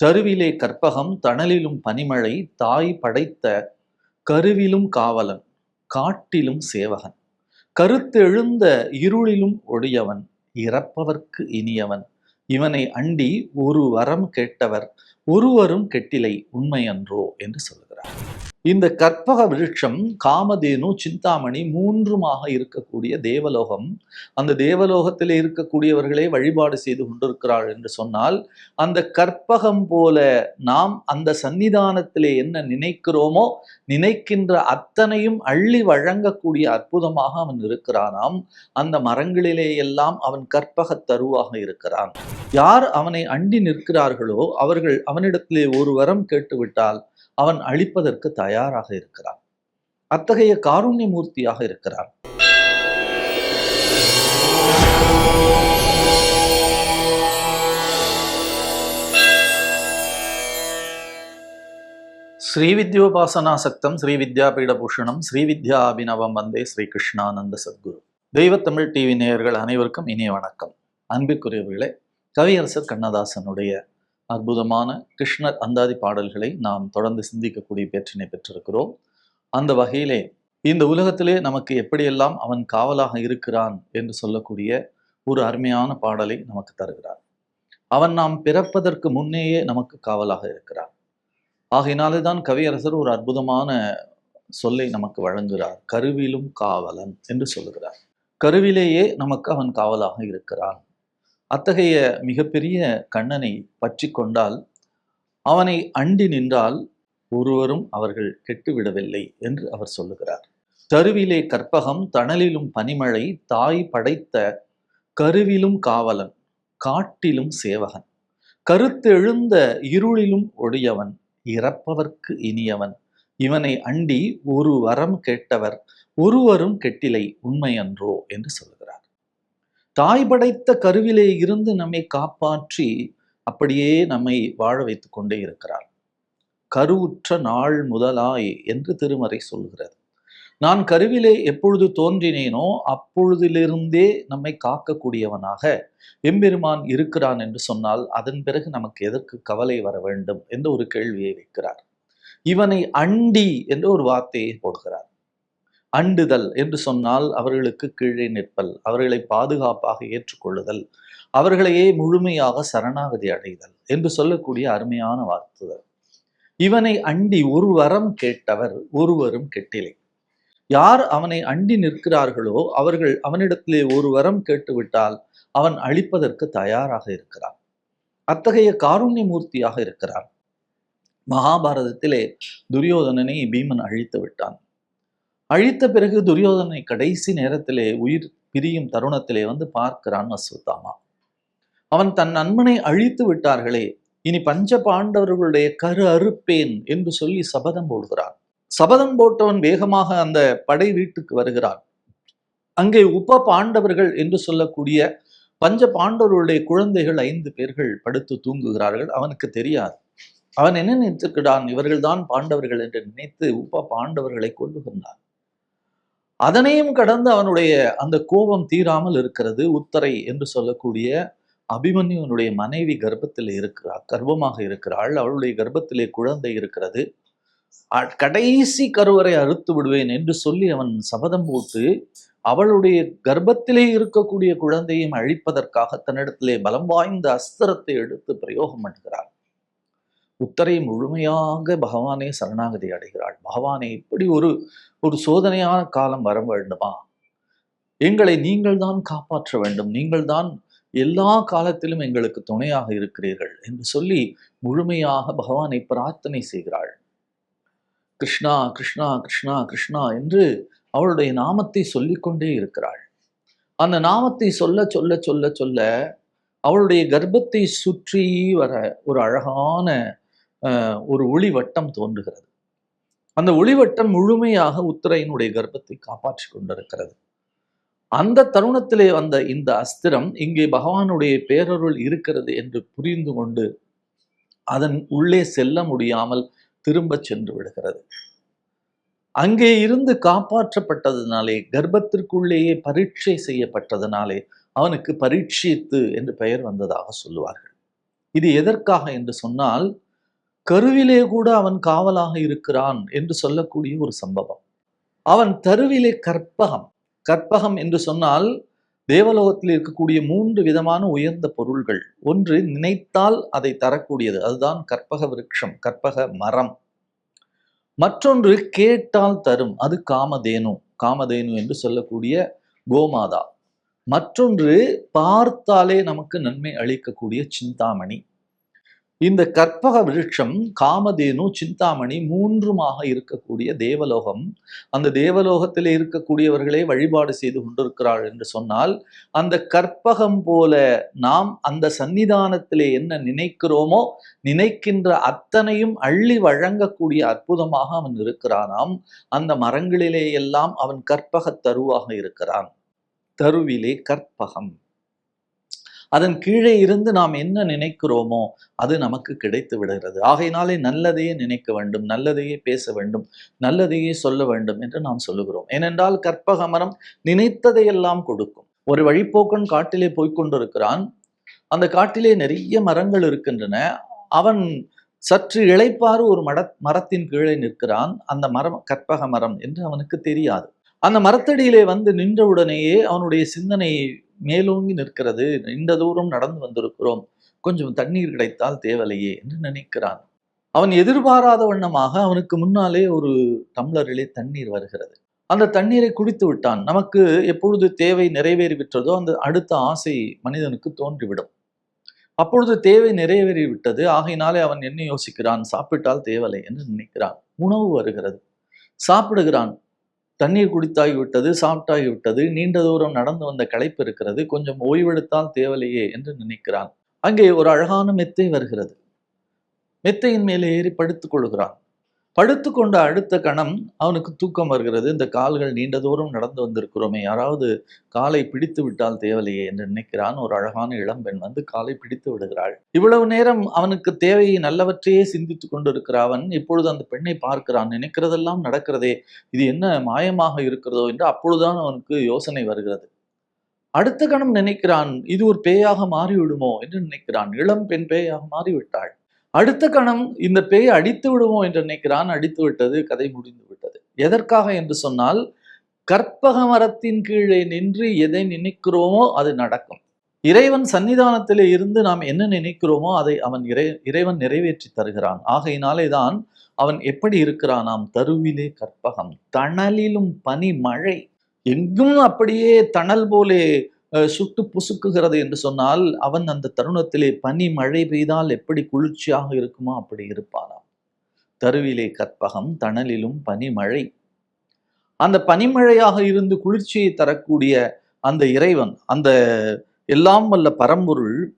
தருவிலே கற்பகம் தணலிலும் பனிமழை தாய் படைத்த கருவிலும் காவலன் காட்டிலும் சேவகன். கருத்தெழுந்த இருளிலும் ஒடியவன் இறப்பவர்க்கு இனியவன். இவனை அண்டி ஒரு வரம் கேட்டவர் ஒருவரும் கெட்டிலை உண்மையன்றோ என்று சொல்கிறார் இந்த கற்பக விருட்சம் காமதேனு சிந்தாமணி மூன்றுமாக இருக்கக்கூடிய தேவலோகம். அந்த தேவலோகத்திலே இருக்கக்கூடியவர்களே வழிபாடு செய்து கொண்டிருக்கிறாள் என்று சொன்னால் அந்த கற்பகம் போல நாம் அந்த சன்னிதானத்திலே என்ன நினைக்கிறோமோ நினைக்கின்ற அத்தனையும் அள்ளி வழங்கக்கூடிய அற்புதமாக அவன் இருக்கிறானாம். அந்த மரங்களிலே எல்லாம் அவன் கற்பக தருவாக இருக்கிறான். யார் அவனை அண்டி நிற்கிறார்களோ அவர்கள் அவனிடத்திலே ஒரு வரம் கேட்டுவிட்டால் அவன் அழிப்பதற்கு தயாராக இருக்கிறான். அத்தகைய காருண்ய மூர்த்தியாக இருக்கிறான். ஸ்ரீ வித்யோபாசனா சக்தம் ஸ்ரீ வித்யாபீட பூஷணம் ஸ்ரீ வித்யா அபிநவம் வந்தே ஸ்ரீ கிருஷ்ணானந்த சத்குரு. தெய்வத்தமிழ் டிவி நேயர்கள் அனைவருக்கும் இனிய வணக்கம். அன்பிற்குரியவர்களே கவியரசர் கண்ணதாசனுடைய அற்புதமான கிருஷ்ணர் அந்தாதி பாடல்களை நாம் தொடர்ந்து சிந்திக்கக்கூடிய பேற்றினை பெற்றிருக்கிறோம். அந்த வகையிலே இந்த உலகத்திலே நமக்கு எப்படியெல்லாம் அவன் காவலாக இருக்கிறான் என்று சொல்லக்கூடிய ஒரு அருமையான பாடலை நமக்கு தருகிறார். அவன் நாம் பிறப்பதற்கு முன்னேயே நமக்கு காவலாக இருக்கிறான். ஆகையினாலே தான் கவியரசர் ஒரு அற்புதமான சொல்லை நமக்கு வழங்குகிறார். கருவிலும் காவலன் என்று சொல்லுகிறார். கருவிலேயே நமக்கு அவன் காவலாக இருக்கிறான். அத்தகைய மிகப்பெரிய கண்ணனை பற்றி கொண்டால் அவனை அண்டி நின்றால் ஒருவரும் அவர்கள் கெட்டுவிடவில்லை என்று அவர் சொல்லுகிறார். தருவிலே கற்பகம் தணலிலும் பனிமழை தாய் படைத்த கருவிலும் காவலன் காட்டிலும் சேவகன். கருத்தெழுந்த இருளிலும் ஒடியவன் இறப்பவர்க்கு இனியவன். இவனை அண்டி ஒரு வரம் கேட்டவர் ஒருவரும் கெட்டிலை உண்மையன்றோ என்று சொல்லுகிறார். தாய் படைத்த கருவிலே இருந்து நம்மை காப்பாற்றி அப்படியே நம்மை வாழ வைத்துக் கொண்டே இருக்கிறார். கருவுற்ற நாள் முதலாய் என்று திருமறை சொல்கிறது. நான் கருவிலே எப்பொழுது தோன்றினேனோ அப்பொழுதிலிருந்தே நம்மை காக்கக்கூடியவனாக எம்பெருமான் இருக்கிறான் என்று சொன்னால் அதன் பிறகு நமக்கு எதற்கு கவலை வர வேண்டும்? என்று ஒரு கேள்வியை வைக்கிறார். இவனை அண்டி என்று ஒரு வார்த்தையை போடுகிறார். அண்டுதல் என்று சொன்னால் அவர்களுக்கு கீழே நிற்பல் அவர்களை பாதுகாப்பாக ஏற்றுக்கொள்ளுதல் அவர்களையே முழுமையாக சரணாகதி அடைதல் என்று சொல்லக்கூடிய அருமையான வார்த்தைகள் இவனை அண்டி ஒரு வரம் கேட்டவர் ஒருவரும் கெட்டிலை. யார் அவனை அண்டி நிற்கிறார்களோ அவர்கள் அவனிடத்திலே ஒரு வரம் கேட்டுவிட்டால் அவன் அழிப்பதற்கு தயாராக இருக்கிறான். அத்தகைய காருண்ய மூர்த்தியாக இருக்கிறான். மகாபாரதத்திலே துரியோதனனை பீமன் அழித்து விட்டான். அழித்த பிறகு துரியோதனை கடைசி நேரத்திலே உயிர் பிரியும் தருணத்திலே வந்து பார்க்கிறான் அஸ்வத்தாமா. அவன் தன் நண்பனை அழித்து விட்டார்களே இனி பஞ்ச பாண்டவர்களுடைய கரு அறுப்பேன் என்று சொல்லி சபதம் போடுகிறான். சபதம் போட்டவன் வேகமாக அந்த படை வீட்டுக்கு வருகிறான். அங்கே உப பாண்டவர்கள் என்று சொல்லக்கூடிய பஞ்ச பாண்டவர்களுடைய குழந்தைகள் ஐந்து பேர்கள் படுத்து தூங்குகிறார்கள். அவனுக்கு தெரியாது. அவன் என்ன நினைத்துக்கிறான் இவர்கள்தான் பாண்டவர்கள் என்று நினைத்து உப பாண்டவர்களை கொல்லுகின்றான். அதனையும் கடந்து அவனுடைய அந்த கோபம் தீராமல் இருக்கிறது. உத்தரை என்று சொல்லக்கூடிய அபிமன்யுனுடைய மனைவி கர்ப்பத்தில் இருக்கிறார் கர்ப்பமாக இருக்கிறாள். அவளுடைய கர்ப்பத்திலே குழந்தை இருக்கிறது. கடைசி கருவறை அறுத்து விடுவேன் என்று சொல்லி அவன் சபதம் போட்டு அவளுடைய கர்ப்பத்திலே இருக்கக்கூடிய குழந்தையும் அழிப்பதற்காக தன்னிடத்திலே பலம் வாய்ந்த அஸ்திரத்தை எடுத்து பிரயோகம் பண்ணுகிறார் உத்தரை முழுமையாக பகவானே சரணாகதி அடைகிறாள். பகவானே இப்படி ஒரு ஒரு சோதனையான காலம் வர வேண்டுமா? எங்களை நீங்கள் தான் காப்பாற்ற வேண்டும். நீங்கள் தான் எல்லா காலத்திலும் எங்களுக்கு துணையாக இருக்கிறீர்கள் என்று சொல்லி முழுமையாக பகவானை பிரார்த்தனை செய்கிறாள். கிருஷ்ணா கிருஷ்ணா கிருஷ்ணா கிருஷ்ணா என்று அவளுடைய நாமத்தை சொல்லிக்கொண்டே இருக்கிறாள். அந்த நாமத்தை சொல்ல சொல்ல சொல்ல சொல்ல அவளுடைய கர்ப்பத்தை சுற்றி வர ஒரு அழகான ஒரு ஒளிவட்டம் தோன்றுகிறது. அந்த ஒளிவட்டம் முழுமையாக உத்தரையினுடைய கர்ப்பத்தை காப்பாற்றி கொண்டிருக்கிறது. அந்த தருணத்திலே வந்த இந்த அஸ்திரம் இங்கே பகவானுடைய பேரருள் இருக்கிறது என்று புரிந்து கொண்டு அதன் உள்ளே செல்ல முடியாமல் திரும்ப சென்று விடுகிறது. அங்கே இருந்து காப்பாற்றப்பட்டதுனாலே கர்ப்பத்திற்குள்ளேயே பரீட்சை செய்யப்பட்டதனாலே அவனுக்கு பரீட்சித்து என்று பெயர் வந்ததாக சொல்லுவார்கள். இது எதற்காக என்று சொன்னால் கருவிலே கூட அவன் காவலாக இருக்கிறான் என்று சொல்லக்கூடிய ஒரு சம்பவம். அவன் தருவிலே கற்பகம். கற்பகம் என்று சொன்னால் தேவலோகத்தில் இருக்கக்கூடிய மூன்று விதமான உயர்ந்த பொருள்கள். ஒன்று நினைத்தால் அதை தரக்கூடியது அதுதான் கற்பக விருட்சம் கற்பக மரம். மற்றொன்று கேட்டால் தரும் அது காமதேனு காமதேனு என்று சொல்லக்கூடிய கோமாதா. மற்றொன்று பார்த்தாலே நமக்கு நன்மை அளிக்கக்கூடிய சிந்தாமணி. இந்த கற்பக விருட்சம் காமதேனு சிந்தாமணி மூன்றுமாக இருக்கக்கூடிய தேவலோகம். அந்த தேவலோகத்தில் இருக்கக்கூடியவர்களே வழிபாடு செய்து கொண்டிருக்கிறாள் என்று சொன்னால் அந்த கற்பகம் போல நாம் அந்த சன்னிதானத்திலே என்ன நினைக்கிறோமோ நினைக்கின்ற அத்தனையும் அள்ளி வழங்கக்கூடிய அற்புதமாக அவன் இருக்கிறானாம். அந்த மரங்களிலே எல்லாம் அவன் கற்பக தருவாக இருக்கிறான். தருவிலே கற்பகம். அதன் கீழே இருந்து நாம் என்ன நினைக்கிறோமோ அது நமக்கு கிடைத்து விடுகிறது. ஆகையினாலே நல்லதையே நினைக்க வேண்டும் நல்லதையே பேச வேண்டும் நல்லதையே சொல்ல வேண்டும் என்று நாம் சொல்லுகிறோம். ஏனென்றால் கற்பக மரம் நினைத்ததையெல்லாம் கொடுக்கும். ஒரு வழிப்போக்கன் காட்டிலே போய்கொண்டிருக்கிறான் அந்த காட்டிலே நிறைய மரங்கள் இருக்கின்றன. அவன் சற்று இளைப்பாறு ஒரு மட மரத்தின் கீழே நிற்கிறான். அந்த மரம் கற்பக மரம் என்று அவனுக்கு தெரியாது. அந்த மரத்தடியிலே வந்து நின்றவுடனேயே அவனுடைய சிந்தனை மேலோங்கி நிற்கிறது. இந்த தூரம் நடந்து வந்திருக்கிறோம். கொஞ்சம் தண்ணீர் கிடைத்தால் தேவலையே என்று நினைக்கிறான். அவன் எதிர்பாராத வண்ணமாக அவனுக்கு முன்னாலே ஒரு டம்ளரிலே தண்ணீர் வருகிறது. அந்த தண்ணீரை குடித்து விட்டான். நமக்கு எப்பொழுது தேவை நிறைவேறிவிட்டதோ அந்த அடுத்த ஆசை மனிதனுக்கு தோன்றிவிடும். அப்பொழுது தேவை நிறைவேறி விட்டது ஆகையினாலே அவன் என்ன யோசிக்கிறான்? சாப்பிட்டால் தேவலை என்று நினைக்கிறான். உணவு வருகிறது. சாப்பிடுகிறான். தண்ணீர் குடித்தாகி விட்டது நீண்ட தூரம் நடந்து வந்த களைப்பு இருக்கிறது கொஞ்சம் ஓய்வெடுத்தால் தேவலையே என்று நினைக்கிறான். அங்கே ஒரு அழகான மெத்தை வருகிறது. மெத்தையின் மேலே ஏறி படுத்துக் கொள்கிறான். படுத்துக்கொண்ட அடுத்த கணம் அவனுக்கு தூக்கம் வருகிறது. இந்த கால்கள் நீண்ட தூரம் நடந்து வந்திருக்கிறோமே. யாராவது காலை பிடித்து விட்டால் தேவலையே என்று நினைக்கிறான். ஒரு அழகான இளம்பெண் வந்து காலை பிடித்து விடுகிறாள். இவ்வளவு நேரம் அவனுக்கு தேவையை நல்லவற்றையே சிந்தித்துக் கொண்டிருக்கிற அவன் இப்பொழுது அந்த பெண்ணை பார்க்கிறான். நினைக்கிறதெல்லாம் நடக்கிறதே. இது என்ன மாயமாக இருக்கிறதோ என்று அப்பொழுதுதான் அவனுக்கு யோசனை வருகிறது. அடுத்த கணம் நினைக்கிறான். இது ஒரு பேயாக மாறிவிடுமோ என்று நினைக்கிறான். இளம் பெண் பேயாக மாறிவிட்டாள். அடுத்த கணம் இந்த பேய் அடித்து விடுவோம் என்று நினைக்கிறான் அடித்து விட்டது கதை முடிந்து விட்டது. எதற்காக என்று சொன்னால் கற்பக மரத்தின் கீழே நின்று எதை நினைக்கிறோமோ அது நடக்கும். இறைவன் சன்னிதானத்திலே இருந்து நாம் என்ன நினைக்கிறோமோ அதை அவன் இறை இறைவன் நிறைவேற்றி தருகிறான். ஆகையினாலே தான் அவன் எப்படி இருக்கிறானாம் தருவிலே கற்பகம் தணலிலும் பனி மழை. எங்கும் அப்படியே தணல் போலே சுட்டு புசுக்குகிறது என்று சொன்னால் அவன் அந்த தருணத்திலே பனி மழை பெய்தால் எப்படி குளிர்ச்சியாக இருக்குமோ அப்படி இருப்பானாம். தருவிலே கற்பகம் தணலிலும் பனிமழை அந்த பனிமழையாக இருந்து குளிர்ச்சியை தரக்கூடிய அந்த இறைவன் அந்த எல்லாம் வல்ல பரம்பொருள்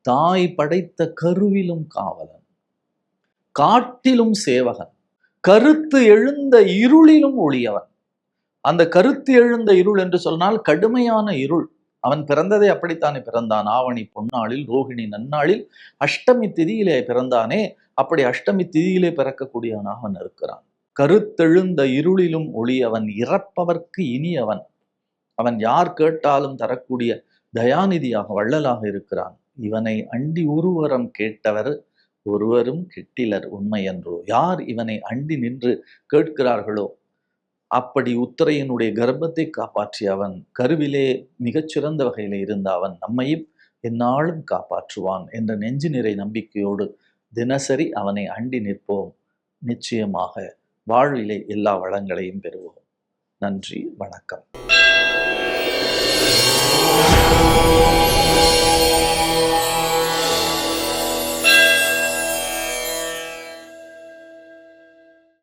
தாய் படைத்த கருவிலும் காவலன். காட்டிலும் சேவகன். கருத்து எழுந்த இருளிலும் ஒளியவன். அந்த கருத்து எழுந்த இருள் என்று சொன்னால் கடுமையான இருள். அவன் பிறந்ததே அப்படித்தானே பிறந்தான். ஆவணி பொன்னாளில் ரோகிணி நன்னாளில் அஷ்டமி திதியிலே பிறந்தானே. அப்படி அஷ்டமி திதியிலே பிறக்கக்கூடியவனாக அவன் இருக்கிறான் கருத்தெழுந்த இருளிலும் ஒளி அவன் இறப்பவர்க்கு இனியவன். அவன் யார் கேட்டாலும் தரக்கூடிய தயாநிதியாக வள்ளலாக இருக்கிறான். இவனை அண்டி உருவரம் கேட்டவர் ஒருவரும் கெட்டிலர் உண்மை என்றோ யார் இவனை அண்டி நின்று கேட்கிறார்களோ? அப்படி உத்தரையினுடைய கர்ப்பத்தை காப்பாற்றிய அவன் கருவிலே மிகச்சிறந்த வகையில் இருந்த அவன் நம்மையும் எந்நாளும் காப்பாற்றுவான் என்ற நெஞ்சு நிறை நம்பிக்கையோடு தினசரி அவனை அண்டி நிற்போம். நிச்சயமாக வாழ்விலே எல்லா வளங்களையும் பெறுவோம். நன்றி வணக்கம்.